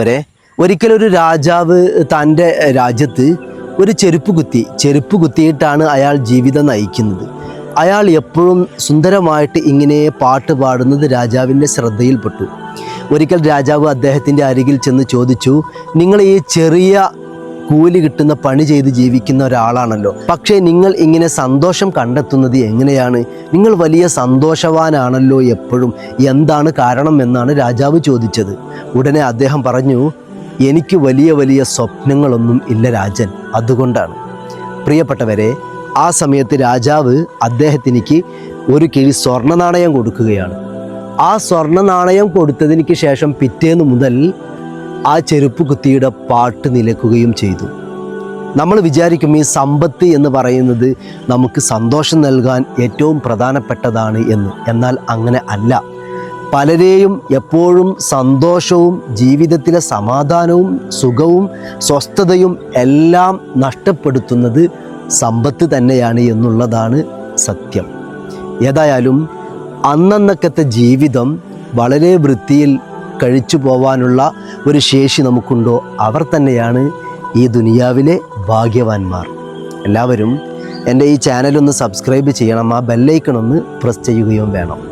വരെ ഒരിക്കലൊരു രാജാവ് തന്റെ രാജ്യത്ത് ഒരു ചെരുപ്പ് കുത്തി ചെരുപ്പ് കുത്തിയിട്ടാണ് അയാൾ ജീവിതം നയിക്കുന്നത്. അയാൾ എപ്പോഴും സുന്ദരമായിട്ട് ഇങ്ങനെ പാട്ട് പാടുന്നത് രാജാവിന്റെ ശ്രദ്ധയിൽപ്പെട്ടു. ഒരിക്കൽ രാജാവ് അദ്ദേഹത്തിന്റെ അരികിൽ ചെന്ന് ചോദിച്ചു നിങ്ങൾ ഈ ചെറിയ കൂലി കിട്ടുന്ന പണി ചെയ്ത് ജീവിക്കുന്ന ഒരാളാണല്ലോ. പക്ഷേ നിങ്ങൾ ഇങ്ങനെ സന്തോഷം കണ്ടെത്തുന്നത് എങ്ങനെയാണ്? നിങ്ങൾ വലിയ സന്തോഷവാനാണല്ലോ എപ്പോഴും. എന്താണ് കാരണം എന്നാണ് രാജാവ് ചോദിച്ചത്. ഉടനെ അദ്ദേഹം പറഞ്ഞു എനിക്ക് വലിയ വലിയ സ്വപ്നങ്ങളൊന്നും ഇല്ല രാജൻ. അതുകൊണ്ടാണ്. പ്രിയപ്പെട്ടവരെ ആ സമയത്ത് രാജാവ് അദ്ദേഹത്തിനിക്ക് ഒരു കിഴി സ്വർണ നാണയം കൊടുക്കുകയാണ്. ആ സ്വർണ നാണയം കൊടുത്തതിന് ശേഷം പിറ്റേന്ന് മുതൽ ആ ചെരുപ്പ് കുത്തിയുടെ പാട്ട് നിലക്കുകയും ചെയ്തു. നമ്മൾ വിചാരിക്കും ഈ സമ്പത്ത് എന്ന് പറയുന്നത് നമുക്ക് സന്തോഷം നൽകാൻ ഏറ്റവും പ്രധാനപ്പെട്ടതാണ് എന്ന്. എന്നാൽ അങ്ങനെ അല്ല. പലരെയും എപ്പോഴും സന്തോഷവും ജീവിതത്തിലെ സമാധാനവും സുഖവും സ്വസ്ഥതയും എല്ലാം നഷ്ടപ്പെടുത്തുന്നത് സമ്പത്ത് തന്നെയാണ് എന്നുള്ളതാണ് സത്യം. ഏതായാലും അന്നന്നക്കത്തെ ജീവിതം വളരെ വൃത്തിയിൽ കഴിച്ചു പോവാനുള്ള ഒരു ശേഷി നമുക്കുണ്ടോ? അവർ തന്നെയാണ് ഈ ദുനിയാവിലെ ഭാഗ്യവാന്മാർ. എല്ലാവരും എന്റെ ഈ ചാനലൊന്ന് സബ്സ്ക്രൈബ് ചെയ്യണം. ആ ബെല്ലൈക്കണൊന്ന് പ്രസ് ചെയ്യുകയും വേണം.